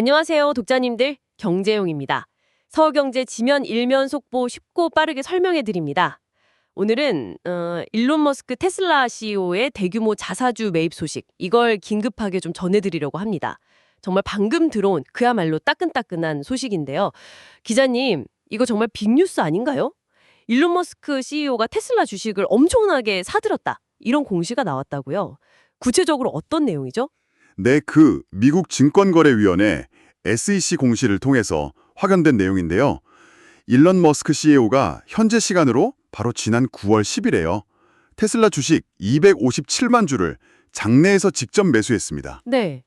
안녕하세요, 독자님들. 경제용입니다. 서경제 지면 일면 속보 쉽고 빠르게 설명해 드립니다. 오늘은 어, 일론 머스크 테슬라 CEO의 대규모 자사주 매입 소식 이걸 긴급하게 좀 전해드리려고 합니다. 정말 방금 들어온 그야말로 따끈따끈한 소식인데요. 기자님, 이거 정말 빅뉴스 아닌가요? 일론 머스크 CEO가 테슬라 주식을 엄청나게 사들였다. 이런 공시가 나왔다고요. 구체적으로 어떤 내용이죠? 네, 그 미국 증권거래위원회 SEC 공시를 통해서 확연된 내용인데요. 일론 머스크 CEO가 현재 시간으로 바로 지난 9월 10일에요. 테슬라 주식 257만 주를 장내에서 직접 매수했습니다. 네.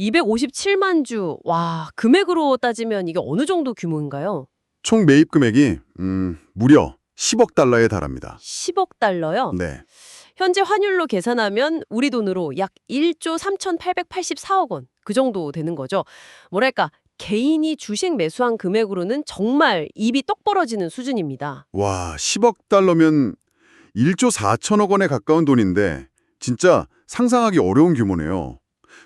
257만 주. 와, 금액으로 따지면 이게 어느 정도 규모인가요? 총 매입 금액이 음, 무려 10억 달러에 달합니다. 10억 달러요. 네, 현재 환율로 계산하면 우리 돈으로 약 1조 3,884억 원. 그 정도 되는 거죠. 뭐랄까, 개인이 주식 매수한 금액으로는 정말 입이 떡 벌어지는 수준입니다. 와 10억 달러면 1조 4천억 원에 가까운 돈인데 진짜 상상하기 어려운 규모네요.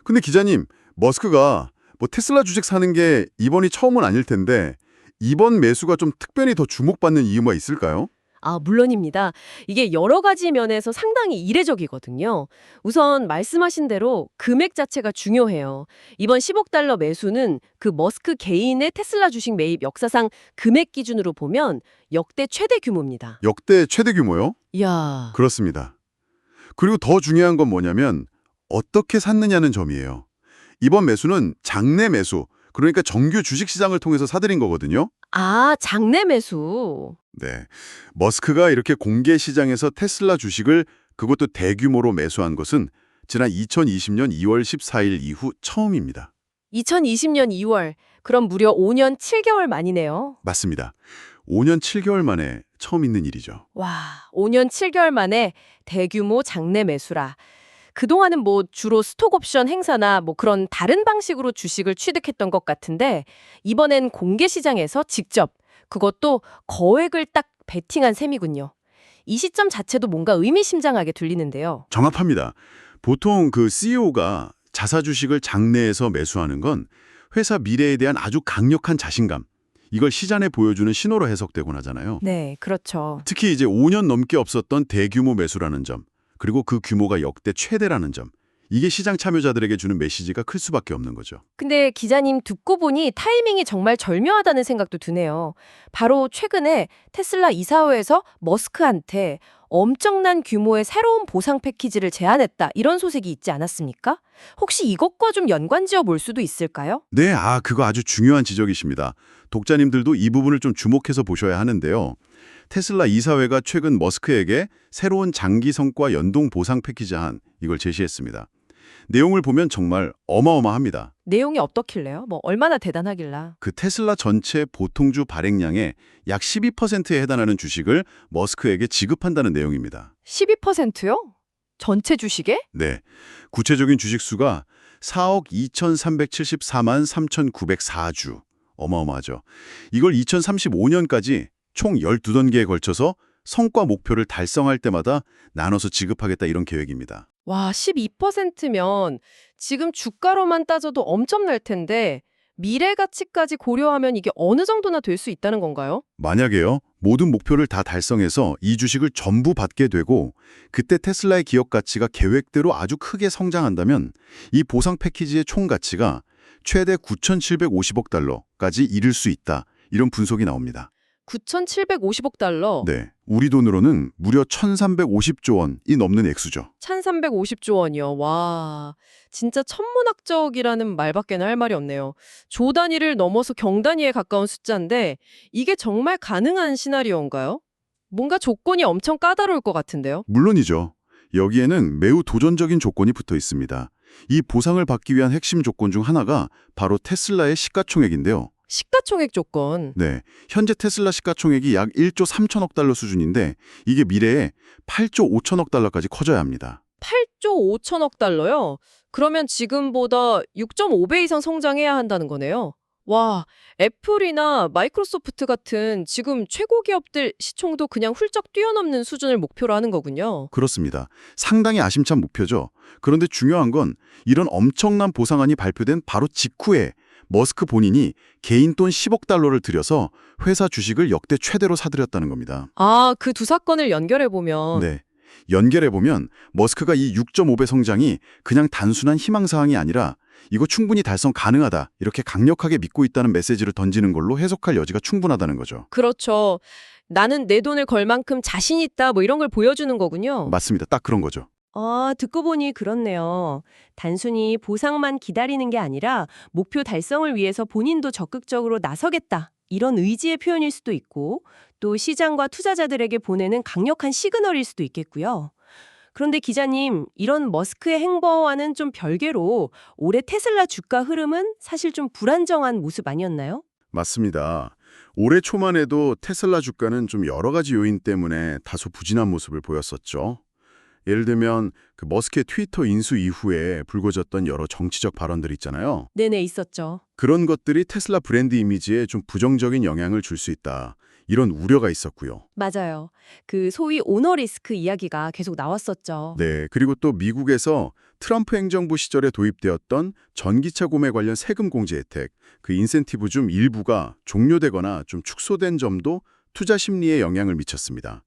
근데 기자님, 머스크가 뭐 테슬라 주식 사는 게 이번이 처음은 아닐 텐데 이번 매수가 좀 특별히 더 주목받는 이유가 있을까요? 아, 물론입니다. 이게 여러 가지 면에서 상당히 이례적이거든요. 우선 말씀하신 대로 금액 자체가 중요해요. 이번 10억 달러 매수는 그 머스크 개인의 테슬라 주식 매입 역사상 금액 기준으로 보면 역대 최대 규모입니다. 역대 최대 규모요? 이야. 그렇습니다. 그리고 더 중요한 건 뭐냐면 어떻게 샀느냐는 점이에요. 이번 매수는 장내 매수, 그러니까 정규 주식시장을 통해서 사들인 거거든요. 아, 장내 매수. 네. 머스크가 이렇게 공개 시장에서 테슬라 주식을 그것도 대규모로 매수한 것은 지난 2020년 2월 14일 이후 처음입니다. 2020년 2월. 그럼 무려 5년 7개월 만이네요. 맞습니다. 5년 7개월 만에 처음 있는 일이죠. 와, 5년 7개월 만에 대규모 장내 매수라. 그동안은 뭐 주로 스톡옵션 행사나 뭐 그런 다른 방식으로 주식을 취득했던 것 같은데 이번엔 공개 시장에서 직접 그것도 거액을 딱 베팅한 셈이군요. 이 시점 자체도 뭔가 의미심장하게 들리는데요. 정확합니다. 보통 그 CEO가 자사 주식을 장내에서 매수하는 건 회사 미래에 대한 아주 강력한 자신감, 이걸 시장에 보여주는 신호로 해석되곤 하잖아요. 네, 그렇죠. 특히 이제 5년 넘게 없었던 대규모 매수라는 점, 그리고 그 규모가 역대 최대라는 점, 이게 시장 참여자들에게 주는 메시지가 클 수밖에 없는 거죠. 근데 기자님 듣고 보니 타이밍이 정말 절묘하다는 생각도 드네요. 바로 최근에 테슬라 이사회에서 머스크한테 엄청난 규모의 새로운 보상 패키지를 제안했다 이런 소식이 있지 않았습니까? 혹시 이것과 좀 연관 지어 볼 수도 있을까요? 네, 아, 그거 아주 중요한 지적이십니다. 독자님들도 이 부분을 좀 주목해서 보셔야 하는데요. 테슬라 이사회가 최근 머스크에게 새로운 장기 성과 연동 보상 패키지 한 이걸 제시했습니다. 내용을 보면 정말 어마어마합니다. 내용이 어떻길래요? 뭐 얼마나 대단하길라. 그 테슬라 전체 보통주 발행량의 약 12%에 해당하는 주식을 머스크에게 지급한다는 내용입니다. 12%요? 전체 주식에? 네, 구체적인 주식 수가 4억 2,374만 3,904주. 어마어마하죠. 이걸 2035년까지 총 12단계에 걸쳐서 성과 목표를 달성할 때마다 나눠서 지급하겠다 이런 계획입니다. 와, 12%면 지금 주가로만 따져도 엄청날 텐데 미래 가치까지 고려하면 이게 어느 정도나 될 수 있다는 건가요? 만약에요, 모든 목표를 다 달성해서 이 주식을 전부 받게 되고 그때 테슬라의 기업 가치가 계획대로 아주 크게 성장한다면 이 보상 패키지의 총 가치가 최대 9,750억 달러까지 이를 수 있다. 이런 분석이 나옵니다. 9,750억 달러, 네, 우리 돈으로는 무려 1,350조 원이 넘는 액수죠. 1,350조 원이요. 와, 진짜 천문학적이라는 말밖에는 할 말이 없네요. 조 단위를 넘어서 경 단위에 가까운 숫자인데 이게 정말 가능한 시나리오인가요? 뭔가 조건이 엄청 까다로울 것 같은데요. 물론이죠. 여기에는 매우 도전적인 조건이 붙어 있습니다. 이 보상을 받기 위한 핵심 조건 중 하나가 바로 테슬라의 시가총액인데요. 시가총액 조건. 네, 현재 테슬라 시가총액이 약 1조 3천억 달러 수준인데 이게 미래에 8조 5천억 달러까지 커져야 합니다. 8조 5천억 달러요? 그러면 지금보다 6.5배 이상 성장해야 한다는 거네요. 와, 애플이나 마이크로소프트 같은 지금 최고 기업들 시총도 그냥 훌쩍 뛰어넘는 수준을 목표로 하는 거군요. 그렇습니다. 상당히 아심찬 목표죠. 그런데 중요한 건 이런 엄청난 보상안이 발표된 바로 직후에 머스크 본인이 개인 돈 10억 달러를 들여서 회사 주식을 역대 최대로 사들였다는 겁니다. 아, 그 두 사건을 연결해 보면 네. 연결해 보면 머스크가 이 6.5배 성장이 그냥 단순한 희망 사항이 아니라 이거 충분히 달성 가능하다. 이렇게 강력하게 믿고 있다는 메시지를 던지는 걸로 해석할 여지가 충분하다는 거죠. 그렇죠. 나는 내 돈을 걸 만큼 자신 있다 뭐 이런 걸 보여주는 거군요. 맞습니다. 딱 그런 거죠. 아, 듣고 보니 그렇네요. 단순히 보상만 기다리는 게 아니라 목표 달성을 위해서 본인도 적극적으로 나서겠다. 이런 의지의 표현일 수도 있고 또 시장과 투자자들에게 보내는 강력한 시그널일 수도 있겠고요. 그런데 기자님, 이런 머스크의 행보와는 좀 별개로 올해 테슬라 주가 흐름은 사실 좀 불안정한 모습 아니었나요? 맞습니다. 올해 초만 해도 테슬라 주가는 좀 여러 가지 요인 때문에 다소 부진한 모습을 보였었죠. 예를 들면 그 머스크의 트위터 인수 이후에 불거졌던 여러 정치적 발언들 있잖아요. 네네, 있었죠. 그런 것들이 테슬라 브랜드 이미지에 좀 부정적인 영향을 줄 수 있다. 이런 우려가 있었고요. 맞아요. 그 소위 오너 리스크 이야기가 계속 나왔었죠. 네, 그리고 또 미국에서 트럼프 행정부 시절에 도입되었던 전기차 구매 관련 세금 공제 혜택, 그 인센티브 중 일부가 종료되거나 좀 축소된 점도 투자 심리에 영향을 미쳤습니다.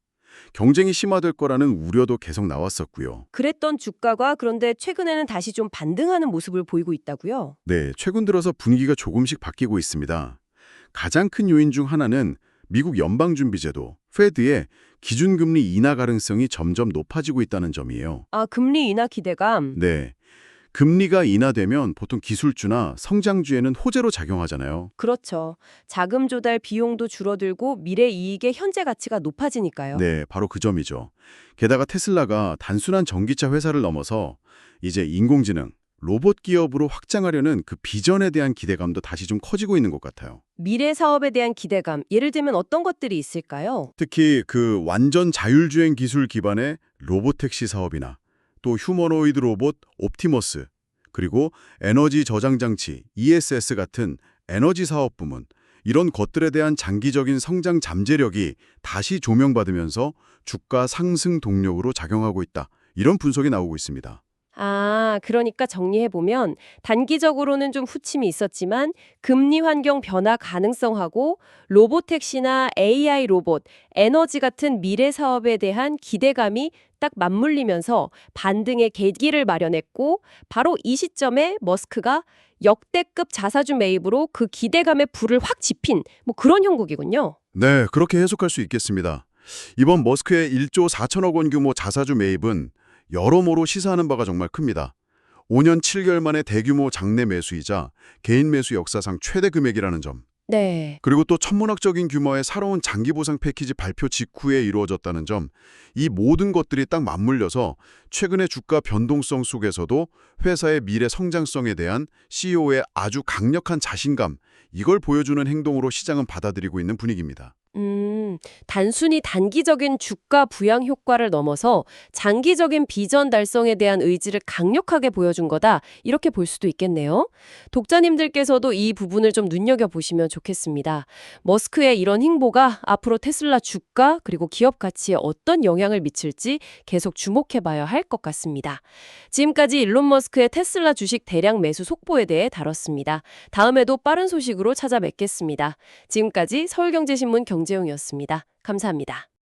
경쟁이 심화될 거라는 우려도 계속 나왔었고요. 그랬던 주가가 그런데 최근에는 다시 좀 반등하는 모습을 보이고 있다고요? 네, 최근 들어서 분위기가 조금씩 바뀌고 있습니다. 가장 큰 요인 중 하나는 미국 연방준비제도, 페드의 기준금리 인하 가능성이 점점 높아지고 있다는 점이에요. 아, 금리 인하 기대감. 네. 금리가 인하되면 보통 기술주나 성장주에는 호재로 작용하잖아요. 그렇죠. 자금 조달 비용도 줄어들고 미래 이익의 현재 가치가 높아지니까요. 네, 바로 그 점이죠. 게다가 테슬라가 단순한 전기차 회사를 넘어서 이제 인공지능, 로봇 기업으로 확장하려는 그 비전에 대한 기대감도 다시 좀 커지고 있는 것 같아요. 미래 사업에 대한 기대감, 예를 들면 어떤 것들이 있을까요? 특히 그 완전 자율주행 기술 기반의 로보택시 사업이나 또 휴머노이드 로봇 옵티머스 그리고 에너지 저장 장치 ESS 같은 에너지 사업 부문 이런 것들에 대한 장기적인 성장 잠재력이 다시 조명받으면서 주가 상승 동력으로 작용하고 있다. 이런 분석이 나오고 있습니다. 아, 그러니까 정리해보면 단기적으로는 좀 후침이 있었지만 금리 환경 변화 가능성하고 로보택시나 AI 로봇, 에너지 같은 미래 사업에 대한 기대감이 딱 맞물리면서 반등의 계기를 마련했고 바로 이 시점에 머스크가 역대급 자사주 매입으로 그 기대감의 불을 확 지핀 뭐 그런 형국이군요. 네, 그렇게 해석할 수 있겠습니다. 이번 머스크의 1조 4천억 원 규모 자사주 매입은 여러모로 시사하는 바가 정말 큽니다. 5년 7개월 만에 대규모 장내 매수이자 개인 매수 역사상 최대 금액이라는 점. 네. 그리고 또 천문학적인 규모의 새로운 장기 보상 패키지 발표 직후에 이루어졌다는 점. 이 모든 것들이 딱 맞물려서 최근의 주가 변동성 속에서도 회사의 미래 성장성에 대한 CEO의 아주 강력한 자신감, 이걸 보여주는 행동으로 시장은 받아들이고 있는 분위기입니다. 음, 단순히 단기적인 주가 부양 효과를 넘어서 장기적인 비전 달성에 대한 의지를 강력하게 보여준 거다. 이렇게 볼 수도 있겠네요. 독자님들께서도 이 부분을 좀 눈여겨보시면 좋겠습니다. 머스크의 이런 행보가 앞으로 테슬라 주가 그리고 기업 가치에 어떤 영향을 미칠지 계속 주목해봐야 할 것 같습니다. 지금까지 일론 머스크의 테슬라 주식 대량 매수 속보에 대해 다뤘습니다. 다음에도 빠른 소식으로 찾아뵙겠습니다. 지금까지 서울경제신문 경제 용이었습니다. 감사합니다.